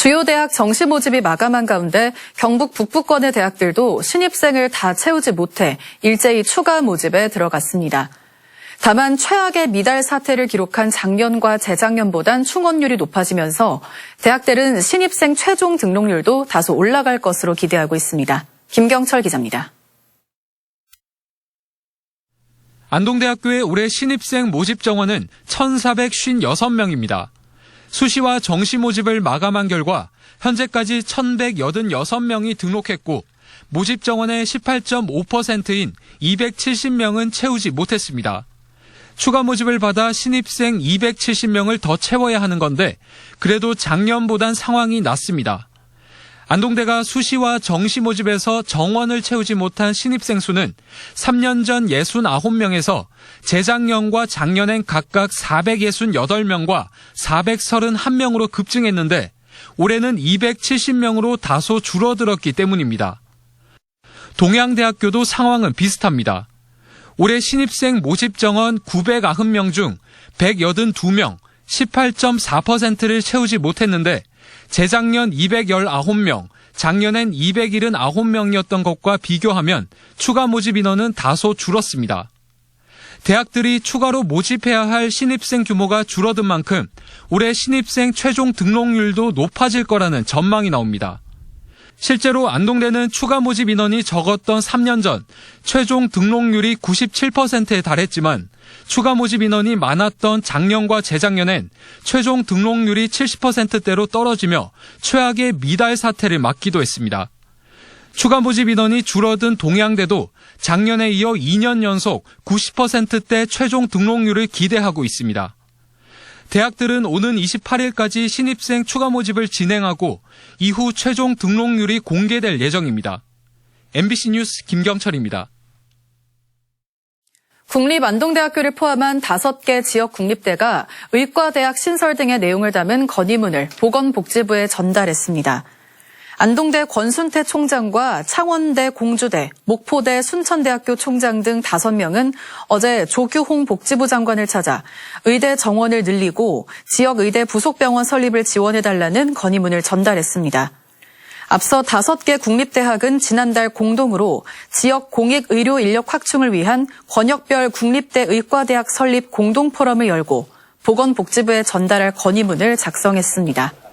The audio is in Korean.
주요 대학 정시 모집이 마감한 가운데 경북 북부권의 대학들도 신입생을 다 채우지 못해 일제히 추가 모집에 들어갔습니다. 다만 최악의 미달 사태를 기록한 작년과 재작년보단 충원율이 높아지면서 대학들은 신입생 최종 등록률도 다소 올라갈 것으로 기대하고 있습니다. 김경철 기자입니다. 안동대학교의 올해 신입생 모집 정원은 1,456명입니다. 수시와 정시 모집을 마감한 결과 현재까지 1,186명이 등록했고 모집 정원의 18.5%인 270명은 채우지 못했습니다. 추가 모집을 받아 신입생 270명을 더 채워야 하는 건데 그래도 작년보단 상황이 낫습니다. 안동대가 수시와 정시 모집에서 정원을 채우지 못한 신입생 수는 3년 전 69명에서 재작년과 작년엔 각각 468명과 431명으로 급증했는데 올해는 270명으로 다소 줄어들었기 때문입니다. 동양대학교도 상황은 비슷합니다. 올해 신입생 모집 정원 990명 중 182명, 18.4%를 채우지 못했는데 재작년 219명, 작년엔 279명이었던 것과 비교하면 추가 모집 인원은 다소 줄었습니다. 대학들이 추가로 모집해야 할 신입생 규모가 줄어든 만큼 올해 신입생 최종 등록률도 높아질 거라는 전망이 나옵니다. 실제로 안동대는 추가 모집 인원이 적었던 3년 전 최종 등록률이 97%에 달했지만 추가 모집 인원이 많았던 작년과 재작년엔 최종 등록률이 70%대로 떨어지며 최악의 미달 사태를 맞기도 했습니다. 추가 모집 인원이 줄어든 동양대도 작년에 이어 2년 연속 90%대 최종 등록률을 기대하고 있습니다. 대학들은 오는 28일까지 신입생 추가 모집을 진행하고 이후 최종 등록률이 공개될 예정입니다. MBC 뉴스 김경철입니다. 국립안동대학교를 포함한 5개 지역 국립대가 의과대학 신설 등의 내용을 담은 건의문을 보건복지부에 전달했습니다. 안동대 권순태 총장과 창원대 공주대, 목포대 순천대학교 총장 등 5명은 어제 조규홍 복지부 장관을 찾아 의대 정원을 늘리고 지역 의대 부속병원 설립을 지원해달라는 건의문을 전달했습니다. 앞서 5개 국립대학은 지난달 공동으로 지역 공익 의료 인력 확충을 위한 권역별 국립대 의과대학 설립 공동 포럼을 열고 보건복지부에 전달할 건의문을 작성했습니다.